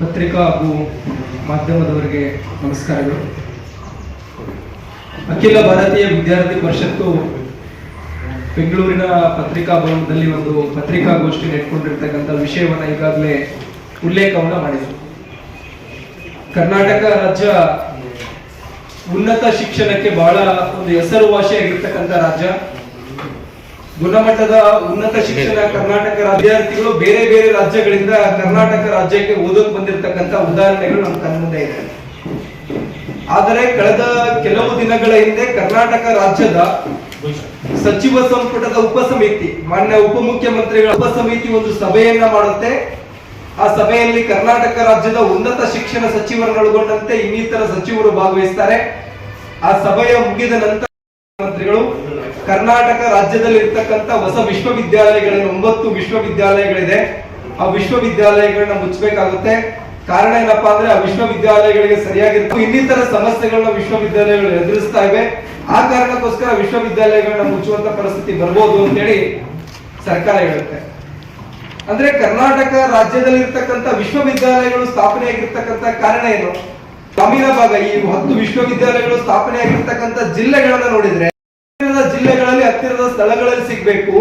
ಪತ್ರಿಕಾ ಹಾಗೂ ಮಾಧ್ಯಮದವರಿಗೆ ನಮಸ್ಕಾರಗಳು. ಅಖಿಲ ಭಾರತೀಯ ವಿದ್ಯಾರ್ಥಿ ಪರಿಷತ್ತು ಬೆಂಗಳೂರಿನ ಪತ್ರಿಕಾ ಭವನದಲ್ಲಿ ಒಂದು ಪತ್ರಿಕಾಗೋಷ್ಠಿ ನೆಟ್ಕೊಂಡಿರ್ತಕ್ಕಂಥ ವಿಷಯವನ್ನ ಈಗಾಗಲೇ ಉಲ್ಲೇಖವನ್ನ ಮಾಡಿದರು. ಕರ್ನಾಟಕ ರಾಜ್ಯ ಉನ್ನತ ಶಿಕ್ಷಣಕ್ಕೆ ಬಹಳ ಒಂದು ಹೆಸರುವಾಸಿಯಾಗಿರ್ತಕ್ಕಂಥ ರಾಜ್ಯ. ಗುಣಮಟ್ಟದ ಉನ್ನತ ಶಿಕ್ಷಣ ಕರ್ನಾಟಕ ವಿದ್ಯಾರ್ಥಿಗಳು ಬೇರೆ ಬೇರೆ ರಾಜ್ಯಗಳಿಂದ ಕರ್ನಾಟಕ ರಾಜ್ಯಕ್ಕೆ ಓದೋಕ್ ಬಂದಿರತಕ್ಕಂತ ಉದಾಹರಣೆಗಳು ನಮ್ಮ ಕಣ್ಮುಂದೆ ಇದೆ. ಆದರೆ ಕಳೆದ ಕೆಲವು ದಿನಗಳ ಹಿಂದೆ ಕರ್ನಾಟಕ ರಾಜ್ಯದ ಸಚಿವ ಸಂಪುಟದ ಉಪಸಮಿತಿ, ಮಾನ್ಯ ಉಪಮುಖ್ಯಮಂತ್ರಿಗಳ ಉಪಸಮಿತಿ ಒಂದು ಸಭೆಯನ್ನ ಮಾಡುತ್ತೆ. ಆ ಸಭೆಯಲ್ಲಿ ಕರ್ನಾಟಕ ರಾಜ್ಯದ ಉನ್ನತ ಶಿಕ್ಷಣ ಸಚಿವರನ್ನೊಳಗೊಂಡಂತೆ ಇನ್ನಿತರ ಸಚಿವರು ಭಾಗವಹಿಸ್ತಾರೆ. ಆ ಸಭೆಯ ಮುಗಿದ ನಂತರ ಮಂತ್ರಿಗಳು ಕರ್ನಾಟಕ ರಾಜ್ಯದಲ್ಲಿ ಇರ್ತಕ್ಕಂಥ ಹೊಸ ವಿಶ್ವವಿದ್ಯಾಲಯಗಳಿವೆ ಒಂಬತ್ತು ವಿಶ್ವವಿದ್ಯಾಲಯಗಳಿದೆ. ಆ ವಿಶ್ವವಿದ್ಯಾಲಯಗಳನ್ನ ಮುಚ್ಚಬೇಕಾಗುತ್ತೆ. ಕಾರಣ ಏನಪ್ಪಾ ಅಂದ್ರೆ ಆ ವಿಶ್ವವಿದ್ಯಾಲಯಗಳಿಗೆ ಸರಿಯಾಗಿರ್ತವೆ ಇನ್ನಿತರ ಸಮಸ್ಯೆಗಳನ್ನ ವಿಶ್ವವಿದ್ಯಾಲಯಗಳು ಎದುರಿಸ್ತಾ ಇವೆ. ಆ ಕಾರಣಕ್ಕೋಸ್ಕರ ವಿಶ್ವವಿದ್ಯಾಲಯಗಳನ್ನ ಮುಚ್ಚುವಂತ ಪರಿಸ್ಥಿತಿ ಬರ್ಬೋದು ಅಂತೇಳಿ ಸರ್ಕಾರ ಹೇಳುತ್ತೆ. ಅಂದ್ರೆ ಕರ್ನಾಟಕ ರಾಜ್ಯದಲ್ಲಿ ಇರ್ತಕ್ಕಂಥ ವಿಶ್ವವಿದ್ಯಾಲಯಗಳು ಸ್ಥಾಪನೆಯಾಗಿರ್ತಕ್ಕಂಥ ಕಾರಣ ಏನು? ಗ್ರಾಮೀಣ ಭಾಗ ಈ ಹತ್ತು ವಿಶ್ವವಿದ್ಯಾಲಯಗಳು ಸ್ಥಾಪನೆಯಾಗಿರ್ತಕ್ಕಂಥ ಜಿಲ್ಲೆಗಳನ್ನ ನೋಡಿದ್ರೆ ಜಿಲ್ಲೆಗಳಲ್ಲಿ ಹತ್ತಿರದ ಸ್ಥಳಗಳಲ್ಲಿ ಸಿಗಬೇಕು.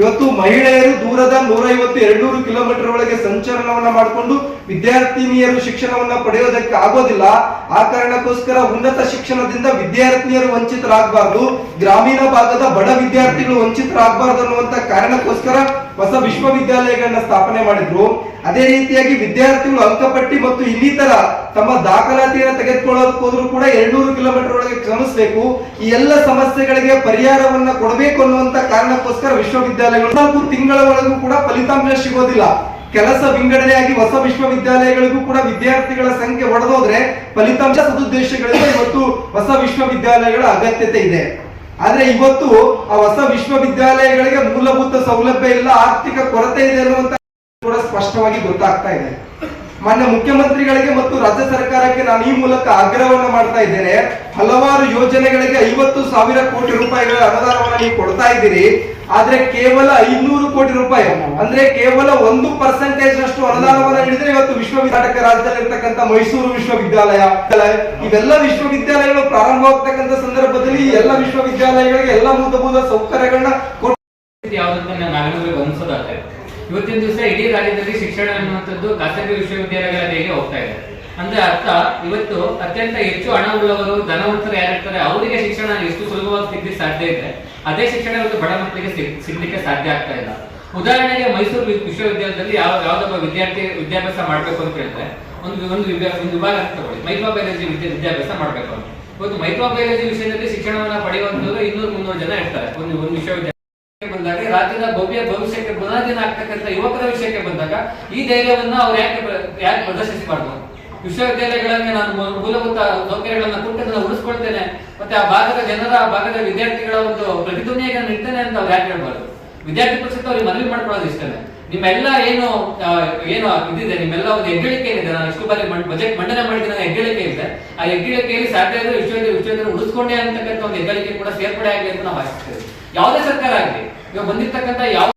ಇವತ್ತು ಮಹಿಳೆಯರು ದೂರದ ನೂರೈವತ್ತು ಎರಡ್ನೂರು ಕಿಲೋಮೀಟರ್ ಒಳಗೆ ಸಂಚಲನವನ್ನ ಮಾಡಿಕೊಂಡು ವಿದ್ಯಾರ್ಥಿನಿಯರು ಶಿಕ್ಷಣವನ್ನ ಪಡೆಯೋದಕ್ಕೆ ಆಗೋದಿಲ್ಲ. ಆ ಕಾರಣಕ್ಕೋಸ್ಕರ ಉನ್ನತ ಶಿಕ್ಷಣದಿಂದ ವಿದ್ಯಾರ್ಥಿನಿಯರು ವಂಚಿತರಾಗಬಾರ್ದು. ಗ್ರಾಮೀಣ ಭಾಗದ ಬಡ ವಿದ್ಯಾರ್ಥಿಗಳು ವಂಚಿತರಾಗಬಾರ್ದು ಅನ್ನುವಂತ ಕಾರಣಕ್ಕೋಸ್ಕರ ಹೊಸ ವಿಶ್ವವಿದ್ಯಾಲಯಗಳನ್ನ ಸ್ಥಾಪನೆ ಮಾಡಿದ್ರು. ಅದೇ ರೀತಿಯಾಗಿ ವಿದ್ಯಾರ್ಥಿಗಳು ಅಂಕಪಟ್ಟಿ ಮತ್ತು ಇನ್ನಿತರ ತಮ್ಮ ದಾಖಲಾತಿಯನ್ನು ತೆಗೆದುಕೊಳ್ಳೋದಕ್ಕೋದ್ರೂ ಕೂಡ ಎರಡ್ನೂರು ಕಿಲೋಮೀಟರ್ ಒಳಗೆ ಕ್ರಮಿಸಬೇಕು ಈ ಎಲ್ಲ ಸಮಸ್ಯೆಗಳಿಗೆ ಪರಿಹಾರವನ್ನ ಕೊಡಬೇಕು ಅನ್ನುವಂತ ಕಾರಣಕ್ಕೋಸ್ಕರ ವಿಶ್ವವಿದ್ಯಾಲಯಗಳು ನಾಲ್ಕು ತಿಂಗಳ ಒಳಗೂ ಕೂಡ ಫಲಿತಾಂಶ ಸಿಗೋದಿಲ್ಲ. ಕೆಲಸ ವಿಂಗಡಣೆಯಾಗಿ ಹೊಸ ವಿಶ್ವವಿದ್ಯಾಲಯಗಳಿಗೂ ಕೂಡ ವಿದ್ಯಾರ್ಥಿಗಳ ಸಂಖ್ಯೆ ಒಡೆದೋದ್ರೆ ಫಲಿತಾಂಶ ಸದುದ್ದೇಶಗಳಿಗೆ ಮತ್ತು ಹೊಸ ವಿಶ್ವವಿದ್ಯಾಲಯಗಳ ಅಗತ್ಯತೆ ಇದೆ. ಆದ್ರೆ ಇವತ್ತು ಆ ಹೊಸ ವಿಶ್ವವಿದ್ಯಾಲಯಗಳಿಗೆ ಮೂಲಭೂತ ಸೌಲಭ್ಯ ಇಲ್ಲ, ಆರ್ಥಿಕ ಕೊರತೆ ಇದೆ ಅನ್ನುವಂತ ಕೂಡ ಸ್ಪಷ್ಟವಾಗಿ ಗೊತ್ತಾಗ್ತಾ ಇದೆ. ಮಾನ್ಯ ಮುಖ್ಯಮಂತ್ರಿಗಳಿಗೆ ಮತ್ತು ರಾಜ್ಯ ಸರ್ಕಾರಕ್ಕೆ ನಾನು ಈ ಮೂಲಕ ಆಗ್ರಹವನ್ನು ಮಾಡ್ತಾ ಇದ್ದೇನೆ. ಹಲವಾರು ಯೋಜನೆಗಳಿಗೆ ಐವತ್ತು ಸಾವಿರ ಕೋಟಿ ರೂಪಾಯಿಗಳ ಅನುದಾನವನ್ನು ನೀವು ಕೊಡ್ತಾ ಇದ್ದೀರಿ. ಆದ್ರೆ ಕೇವಲ ಐನೂರು ಕೋಟಿ ರೂಪಾಯಿ. ಅಂದ್ರೆ ಕೇವಲ ಒಂದು ಪರ್ಸೆಂಟೇಜ್ ಅಷ್ಟು ಅನುದಾನವನ್ನ ನೀಡಿದ್ರೆ ಇವತ್ತು ವಿಶ್ವವಿದ್ಯಾಲಯ ರಾಜ್ಯದಲ್ಲಿ ಇರತಕ್ಕಂತ ಮೈಸೂರು ವಿಶ್ವವಿದ್ಯಾಲಯ, ಇವೆಲ್ಲ ವಿಶ್ವವಿದ್ಯಾಲಯಗಳು ಪ್ರಾರಂಭವಾಗ್ತಕ್ಕಂಥ ಸಂದರ್ಭದಲ್ಲಿ ಈ ಎಲ್ಲ ವಿಶ್ವವಿದ್ಯಾಲಯಗಳಿಗೆ ಎಲ್ಲ ಮೂಲಭೂತ ಸೌಕರ್ಯಗಳನ್ನ ಯಾವ್ದನ್ನ ಪರಿಸ್ಥಿತಿ ಯಾವುದಂತ ನಾವೆಲ್ಲರೂ ಗಮನಿಸೋದಾದ್ರೆ, ಇವತ್ತಿನ ದಿವಸ ಇಡೀ ರಾಜ್ಯದಲ್ಲಿ ಶಿಕ್ಷಣ ಅನ್ನುವಂಥದ್ದು ಖಾಸಗಿ ವಿಶ್ವವಿದ್ಯಾಲಯಗಳ ಹೋಗ್ತಾ ಇದೆ. ಅಂದ್ರೆ ಅರ್ಥ, ಇವತ್ತು ಅತ್ಯಂತ ಹೆಚ್ಚು ಹಣ ಉಳ್ಳವರು ಧನವಂತರು ಯಾರಿರ್ತಾರೆ, ಅವರಿಗೆ ಶಿಕ್ಷಣ ಎಷ್ಟು ಸುಲಭವಾಗಿ ಸಿಗ್ಲಿಕ್ಕೆ ಸಾಧ್ಯ ಇದೆ, ಅದೇ ಶಿಕ್ಷಣ ಇವತ್ತು ಬಡ ಮಕ್ಕಳಿಗೆ ಸಿಗ್- ಸಿಗ್ಲಿಕ್ಕೆ ಸಾಧ್ಯ ಆಗ್ತಾ ಇಲ್ಲ. ಉದಾಹರಣೆಗೆ ಮೈಸೂರು ವಿಶ್ವವಿದ್ಯಾಲಯದಲ್ಲಿ ಯಾವ, ಯಾವ್ದೊಬ್ಬ ವಿದ್ಯಾರ್ಥಿ ವಿದ್ಯಾಭ್ಯಾಸ ಮಾಡ್ಬೇಕು ಅಂತ ಹೇಳಿದ್ರೆ, ಒಂದು ಒಂದು ಒಂದು ವಿಭಾಗ ಅಂತ ತಗೊಳ್ಳಿ. ಮೈಕ್ರೋಬಯಾಲಜಿ ವಿದ್ಯಾ ವಿದ್ಯಾಭ್ಯಾಸ ಮಾಡ್ಬೇಕು ಅಂತ ಇವತ್ತು ಮೈಕ್ರೋಬಯಾಲಜಿ ವಿಷಯದಲ್ಲಿ ಶಿಕ್ಷಣವನ್ನ ಪಡೆಯುವಂತವರು ಇನ್ನೂರು ಮುನ್ನೂರು ಜನ ಇರ್ತಾರೆ, ಒಂದು ಒಂದು ವಿಶ್ವವಿದ್ಯಾಲಯ ಬಂದಾಗ ರಾಜ್ಯದ ಭವ್ಯ ಭವಿಷ್ಯಕ್ಕೆ ಬುನಾದಿನ ಆಗ್ತಕ್ಕಂಥ ಯುವಕರ ವಿಷಯಕ್ಕೆ ಬಂದಾಗ, ಈ ಧೈರ್ಯವನ್ನ ಅವ್ರು ಯಾಕೆ ಯಾಕೆ ಪ್ರದರ್ಶಿಸಬಾರ್ದು? ವಿಶ್ವವಿದ್ಯಾಲಯಗಳಲ್ಲಿ ನಾನು ಮೂಲಭೂತ ಸೌಕರ್ಯಗಳನ್ನ ಅದನ್ನ ಉಳಿಸ್ಕೊಳ್ತೇನೆ. ಮತ್ತೆ ಆ ಭಾಗದ ಜನರ, ಆ ಭಾಗದ ವಿದ್ಯಾರ್ಥಿಗಳ ಒಂದು ಪ್ರತಿಧ್ವನಿಯಾಗಿ ನಾನು ಇರ್ತೇನೆ ಅಂತ ಅವ್ರು ಯಾಕೆ ಹೇಳ್ಬಾರ್ದು? ವಿದ್ಯಾರ್ಥಿ ಪರಿಷತ್ ಅವ್ರಿಗೆ ಮನವಿ ಮಾಡ್ಕೊಳ್ಳೋದು ಇಷ್ಟನೇ. ನಿಮ್ಮೆಲ್ಲ ಏನು ಏನು ಇದಿದೆ? ನಿಮ್ಮೆಲ್ಲ ಒಂದು ಹೆಗ್ಗಳಿಕೆ ಏನಿದೆ? ನಾನು ಇಷ್ಟು ಬಾರಿ ಬಜೆಟ್ ಮಂಡನೆ ಮಾಡಿದ ಹೆಗ್ಗಳಿಕೆ ಇದೆ. ಆ ಹೆಗ್ಗಳಿಕೆಯಲ್ಲಿ ಸಾಧ್ಯ ಇದ್ರೆ ವಿಶ್ವವಿದ್ಯಾಲಯ ವಿಶ್ವವಿದ್ಯಾಲಯ ಉಳಿಸ್ಕೊಂಡೆ ಅಂತಕ್ಕಂಥ ಒಂದು ಹೆಗ್ಗಳಿಕೆ ಕೂಡ ಸೇರ್ಪಡೆ ಆಗಲಿ ಅಂತ ನಾವು ಆಶಿಸ್ತೇವೆ ಯಾವುದೇ ಸರ್ಕಾರ ಆಗಲಿ, ಇವಾಗ ಬಂದಿರತಕ್ಕಂಥ ಯಾವ